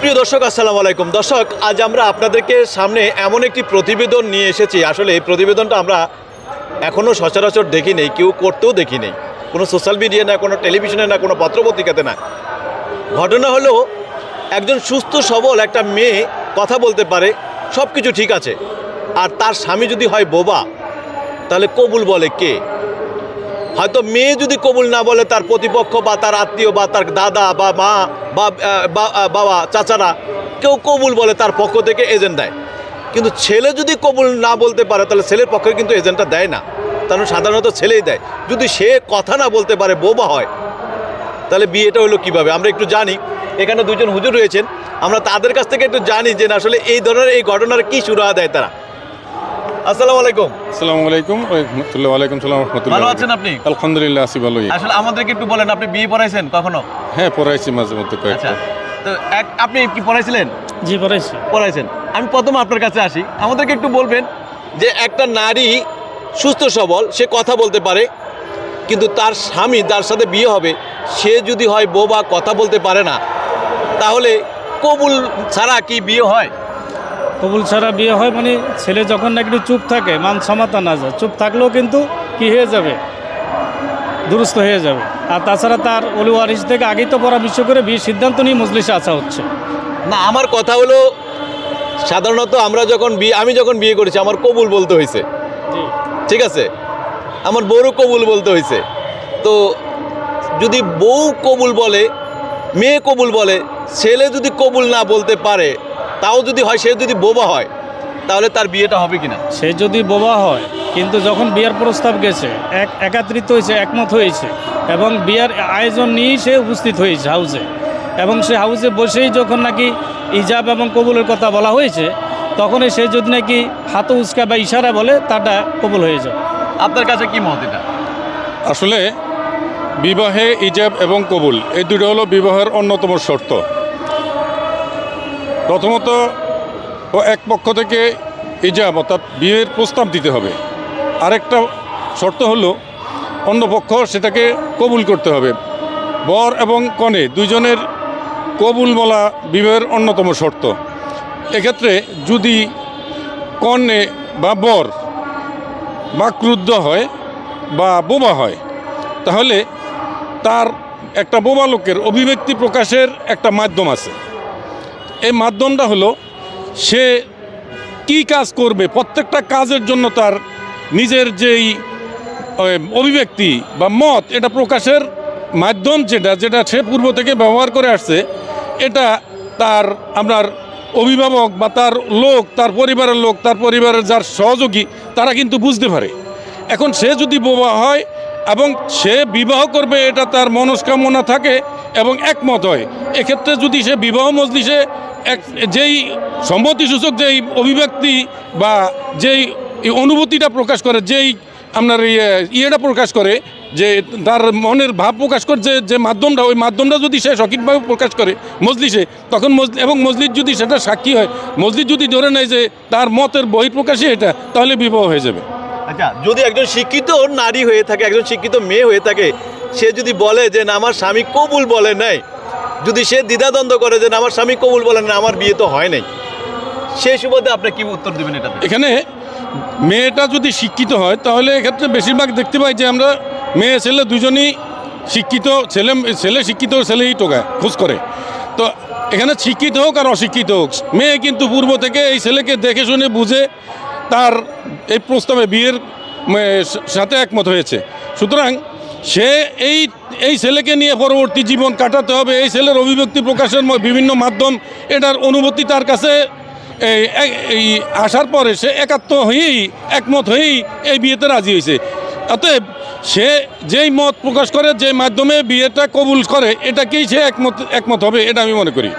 সুপ্রিয় দর্শক, আসসালামু আলাইকুম। দর্শক, আজ আমরা আপনাদেরকে সামনে এমন একটি প্রতিবেদন নিয়ে এসেছি। আসলে এই প্রতিবেদনটা আমরা এখনও সচরাচর দেখি নেই, কেউ করতেও দেখি নেই। কোনো সোশ্যাল মিডিয়া না, কোনো টেলিভিশনে না, কোনো পত্রপত্রিকাতে না। ঘটনা হলো, একজন সুস্থ, সবল একটা মেয়ে কথা বলতে পারে সব কিছু ঠিক আছে। আর তার স্বামী যদি হয় বোবা, তাহলে কবুল বলে কে? হয়তো মেয়ে যদি কবুল না বলে তার প্রতিপক্ষ বা তার আত্মীয় বা তার দাদা বা মা বা বাবা, চাচারা কেউ কবুল বলে তার পক্ষ থেকে এজেন্ট দেয়। কিন্তু ছেলে যদি কবুল না বলতে পারে, তাহলে ছেলের পক্ষে কিন্তু এজেন্টটা দেয় না। কারণ সাধারণত ছেলেই দেয়। যদি সে কথা না বলতে পারে বোবা হয়, তাহলে বিয়েটা হলো কীভাবে? আমরা একটু জানি। এখানে দুজন হুজুর রয়েছেন। আমরা তাদের কাছ থেকে একটু জানি যে আসলে এই ধরনের, এই ঘটনার কি শুরু দেয় তারা। আসসালামু আলাইকুম। আসসালামু আলাইকুম রহমতুল্লাহ ওয়ালাইকুম সালাম রহমতুল্লাহ। ভালো আছেন আপনি? আলহামদুলিল্লাহ আছি ভালোই। আসলে আমাদেরকে একটু বলেন আপনি বিয়ে পড়াইছেন কখনো? হ্যাঁ পড়াইছি মাঝে মধ্যে আচ্ছা কয়েকটা তো এক আপনি কি পড়াইছিলেন? জি পড়াইছি। পড়াইছেন। আমি প্রথম আপনার কাছে আসি। আমাদেরকে একটু বলবেন যে একটা নারী সুস্থ সবল সে কথা বলতে পারে কিন্তু তার স্বামী যার সাথে বিয়ে হবে সে যদি হয় বোবা কথা বলতে পারে না তাহলে কবুল ছাড়া কি বিয়ে হয়? কবুল ছাড়া বিয়ে হয় মানে ছেলে যখন না একটু চুপ থাকে মান সমাতা না যায়। চুপ থাকলেও কিন্তু কি হয়ে যাবে? দুরুস্ত হয়ে যাবে। আর তাছাড়া তার অলি ওয়ারিস থেকে আগেই তো পরামর্শ করে বিয়ের সিদ্ধান্ত নিয়ে মজলিসে আসা হচ্ছে। না আমার কথা হলো সাধারণত আমরা যখন বিয়ে আমি যখন বিয়ে করেছি আমার কবুল বলতে হয়েছে। ঠিক আছে? আমার বউরও কবুল বলতে হয়েছে। তো যদি বউ কবুল বলে মেয়ে কবুল বলে ছেলে যদি কবুল না বলতে পারে তাও যদি হয় সে যদি বোবা হয় তাহলে তার বিয়েটা হবে কিনা? সে যদি বোবা হয় কিন্তু যখন বিয়ার প্রস্তাব গেছে এক একাত্রিত হয়েছে একমত হয়েছে এবং বিয়ার আয়োজন নিয়েই সে উপস্থিত হয়েছে হাউসে এবং সে হাউসে বসেই যখন নাকি ইজাব এবং কবুলের কথা বলা হয়েছে তখনই সে যদি নাকি হাত উস্কা বা ইশারা বলে তাটা কবুল হয়ে যায়। আপনার কাছে কি মত এটা? আসলে বিবাহে ইজাব এবং কবুল এই দুটো হলো বিবাহের অন্যতম শর্ত। প্রথমত, ও এক পক্ষ থেকে ইজাব, অর্থাৎ বিয়ের প্রস্তাব দিতে হবে। আরেকটা শর্ত হলো, অন্য পক্ষ সেটাকে কবুল করতে হবে। বর এবং কনে দুইজনের কবুল বলা বিবাহের অন্যতম শর্ত। এক্ষেত্রে যদি কনে বা বর বা ক্রুদ্ধ হয় বা বোবা হয়, তাহলে তার একটা বোবা লোকের অভিব্যক্তি প্রকাশের একটা মাধ্যম আছে। এই মাধ্যমটা হলো, সে কি কাজ করবে, প্রত্যেকটা কাজের জন্য তার নিজের যেই অভিব্যক্তি বা মত, এটা প্রকাশের মাধ্যম যেটা যেটা সে পূর্ব থেকে ব্যবহার করে আসছে, এটা তার আপনার অভিভাবক বা তার লোক, তার পরিবারের লোক, তার পরিবারের যার সহযোগী, তারা কিন্তু বুঝতে পারে। এখন সে যদি বোবা হয় এবং সে বিবাহ করবে, এটা তার মনস্কামনা থাকে এবং একমত হয়। এক্ষেত্রে যদি সে বিবাহ মজলিসে এক, যেই সম্মতিসূচক যেই অভিব্যক্তি বা যেই অনুভূতিটা প্রকাশ করে, যেই আপনার ইয়ে ইয়েটা প্রকাশ করে, যে তার মনের ভাব প্রকাশ করে, যে যে মাধ্যমটা, ওই মাধ্যমটা যদি সে সঠিকভাবে প্রকাশ করে মজলিসে, তখন এবং মজলিস যদি সেটা সাক্ষী হয় মসজিদ যদি ধরে নেয় যে তার মতের বহিঃপ্রকাশই এটা, তাহলে বিবাহ হয়ে যাবে। আচ্ছা যদি একজন শিক্ষিত নারী হয়ে থাকে, একজন শিক্ষিত মেয়ে হয়ে থাকে, সে যদি বলে যে, না, আমার স্বামী কবুল বলে নাই যদি সে দ্বিধাদ্বন্দ্ব করে যে আমার স্বামী কবুল বলেন না, আমার বিয়ে তো হয় নাই, সেই সুবাদে আপনি কি উত্তর দেবেন এটা এখানে মেয়েটা যদি শিক্ষিত হয়, তাহলে এক্ষেত্রে বেশিরভাগ দেখতে পাই যে আমরা মেয়ে, ছেলে দুজনই শিক্ষিত, ছেলে ছেলে শিক্ষিত, ছেলেই টোকায়, খোঁজ করে। তো এখানে শিক্ষিত হোক আর অশিক্ষিত হোক, মেয়ে কিন্তু পূর্ব থেকে এই ছেলেকে দেখে শুনে বুঝে তার এই প্রস্তাবে বিয়ের সাথে একমত হয়েছে। সুতরাং সে এই এই ছেলেকে নিয়ে পরবর্তী জীবন কাটাতে হবে। এই ছেলের অভিব্যক্তি প্রকাশের বিভিন্ন মাধ্যম এটার অনুভূতি তার কাছে এই আসার পরে সে একাত্ম হয়েই, একমত হয়েই এই বিয়েতে রাজি হয়েছে। অতএব সে যেই মত প্রকাশ করে, যে মাধ্যমে বিয়েটা কবুল করে, এটাকেই সে একমত একমত হবে, এটা আমি মনে করি।